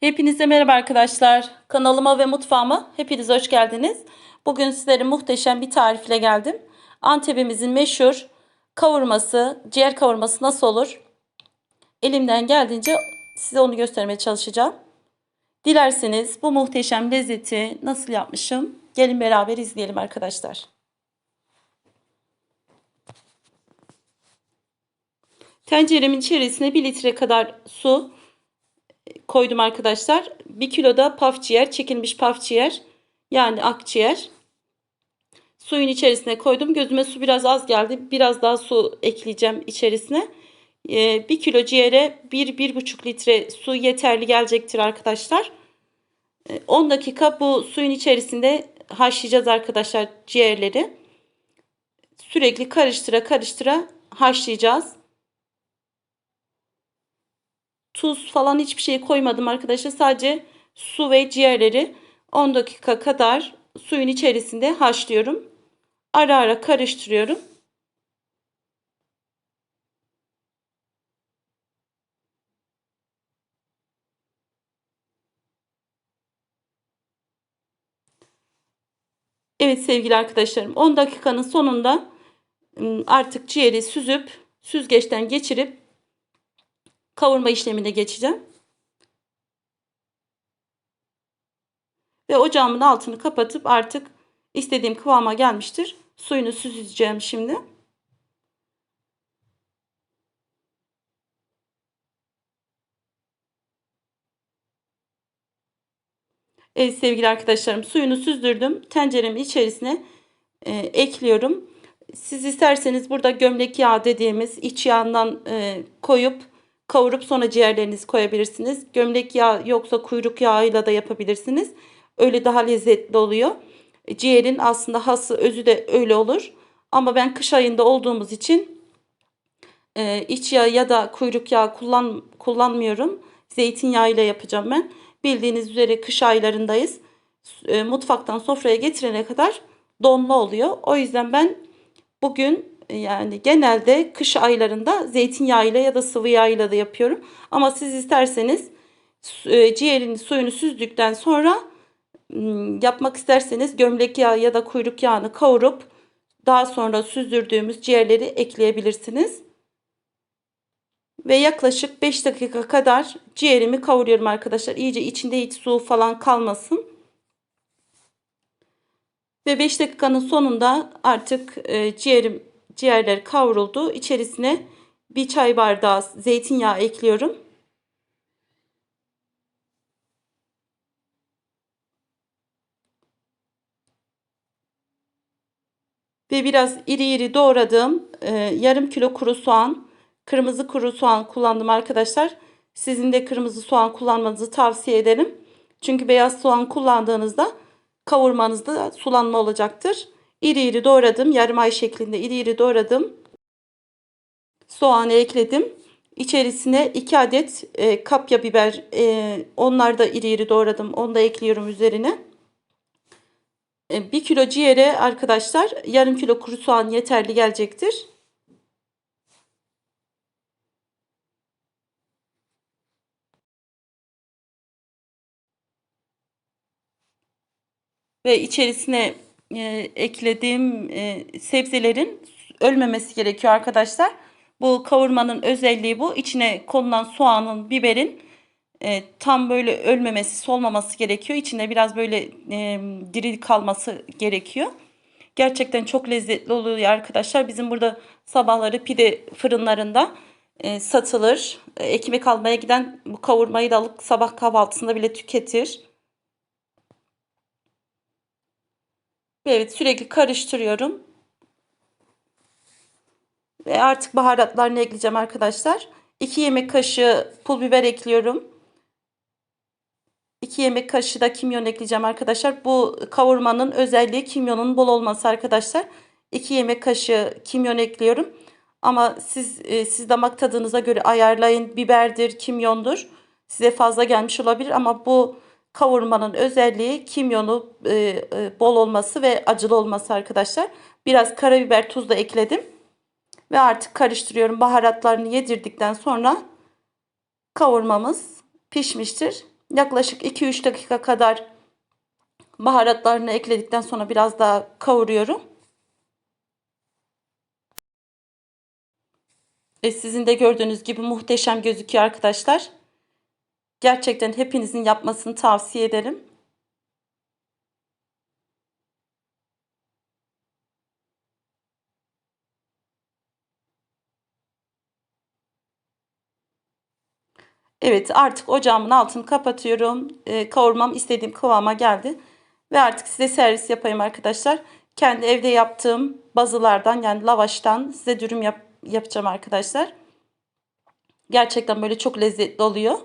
Hepinize merhaba arkadaşlar. Kanalıma ve mutfağıma hepiniz hoş geldiniz. Bugün sizlere muhteşem bir tarifle geldim. Antep'imizin meşhur kavurması, ciğer kavurması nasıl olur? Elimden geldiğince size onu göstermeye çalışacağım. Dilerseniz bu muhteşem lezzeti nasıl yapmışım? Gelin beraber izleyelim arkadaşlar. Tenceremin içerisine 1 litre kadar su koydum arkadaşlar. 1 kilo da paf ciğer, çekilmiş paf ciğer yani akciğer. Suyun içerisine koydum. Gözüme su biraz az geldi. Biraz daha su ekleyeceğim içerisine. 1 ee, kilo ciğere 1-1,5 litre su yeterli gelecektir arkadaşlar. 10 ee, dakika bu suyun içerisinde haşlayacağız arkadaşlar ciğerleri. Sürekli karıştıra karıştıra haşlayacağız. Tuz falan hiçbir şey koymadım arkadaşlar. Sadece su ve ciğerleri 10 dakika kadar suyun içerisinde haşlıyorum. Ara ara karıştırıyorum. Evet sevgili arkadaşlarım 10 dakikanın sonunda ıı, artık ciğeri süzüp süzgeçten geçirip kavurma işlemine geçeceğim. Ve ocağımın altını kapatıp artık istediğim kıvama gelmiştir. Suyunu süzeceğim şimdi. Evet sevgili arkadaşlarım suyunu süzdürdüm. Tenceremin içerisine e, ekliyorum. Siz isterseniz burada gömlek yağı dediğimiz iç yağından e, koyup kavurup sonra ciğerlerinizi koyabilirsiniz. Gömlek yağı yoksa kuyruk yağıyla da yapabilirsiniz. Öyle daha lezzetli oluyor. Ciğerin aslında hası özü de öyle olur. Ama ben kış ayında olduğumuz için e, iç yağ ya da kuyruk yağı kullan, kullanmıyorum. Zeytinyağı ile yapacağım ben. Bildiğiniz üzere kış aylarındayız. E, mutfaktan sofraya getirene kadar donlu oluyor. O yüzden ben bugün yani genelde kış aylarında zeytinyağıyla ya da sıvı yağıyla da yapıyorum. Ama siz isterseniz e, ciğerin suyunu süzdükten sonra yapmak isterseniz gömlek yağı ya da kuyruk yağını kavurup daha sonra süzdürdüğümüz ciğerleri ekleyebilirsiniz. Ve yaklaşık 5 dakika kadar ciğerimi kavuruyorum arkadaşlar. İyice içinde hiç su falan kalmasın. Ve 5 dakikanın sonunda artık e, ciğerim ciğerler kavruldu. İçerisine bir çay bardağı zeytinyağı ekliyorum. Ve biraz iri iri doğradığım e, yarım kilo kuru soğan, kırmızı kuru soğan kullandım arkadaşlar. Sizin de kırmızı soğan kullanmanızı tavsiye ederim. Çünkü beyaz soğan kullandığınızda kavurmanızda sulanma olacaktır. İri iri doğradım. Yarım ay şeklinde iri iri doğradım. Soğanı ekledim. İçerisine 2 adet e, kapya biber. E, onlar da iri iri doğradım. Onu da ekliyorum üzerine. E, 1 kilo ciğere arkadaşlar yarım kilo kuru soğan yeterli gelecektir. Ve içerisine e, eklediğim e, sebzelerin ölmemesi gerekiyor arkadaşlar. Bu kavurmanın özelliği bu. İçine konulan soğanın, biberin e, tam böyle ölmemesi, solmaması gerekiyor. İçinde biraz böyle e, diri kalması gerekiyor. Gerçekten çok lezzetli oluyor arkadaşlar. Bizim burada sabahları pide fırınlarında e, satılır. E, ekmek almaya giden bu kavurmayı da alıp sabah kahvaltısında bile tüketir. Evet sürekli karıştırıyorum. Ve artık baharatlarını ekleyeceğim arkadaşlar. 2 yemek kaşığı pul biber ekliyorum. 2 yemek kaşığı da kimyon ekleyeceğim arkadaşlar. Bu kavurmanın özelliği kimyonun bol olması arkadaşlar. 2 yemek kaşığı kimyon ekliyorum. Ama siz e, siz damak tadınıza göre ayarlayın. Biberdir, kimyondur. Size fazla gelmiş olabilir ama bu kavurmanın özelliği kimyonu e, e, bol olması ve acılı olması arkadaşlar. Biraz karabiber tuz da ekledim. Ve artık karıştırıyorum. Baharatlarını yedirdikten sonra kavurmamız pişmiştir. Yaklaşık 2-3 dakika kadar baharatlarını ekledikten sonra biraz daha kavuruyorum. Ve sizin de gördüğünüz gibi muhteşem gözüküyor arkadaşlar. Gerçekten hepinizin yapmasını tavsiye ederim. Evet artık ocağımın altını kapatıyorum. Ee, kavurmam istediğim kıvama geldi. Ve artık size servis yapayım arkadaşlar. Kendi evde yaptığım bazılardan yani lavaştan size dürüm yap yapacağım arkadaşlar. Gerçekten böyle çok lezzetli oluyor.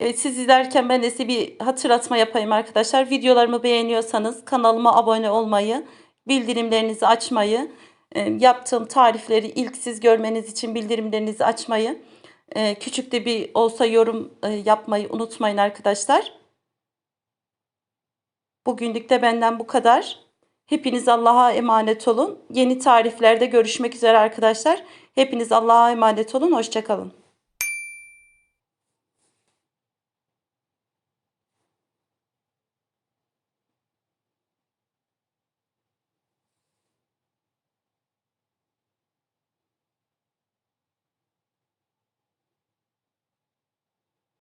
Evet siz izlerken ben de size bir hatırlatma yapayım arkadaşlar. Videolarımı beğeniyorsanız kanalıma abone olmayı, bildirimlerinizi açmayı, e, yaptığım tarifleri ilk siz görmeniz için bildirimlerinizi açmayı, e, küçük de bir olsa yorum e, yapmayı unutmayın arkadaşlar. Bugünlük de benden bu kadar. Hepiniz Allah'a emanet olun. Yeni tariflerde görüşmek üzere arkadaşlar. Hepiniz Allah'a emanet olun. Hoşçakalın.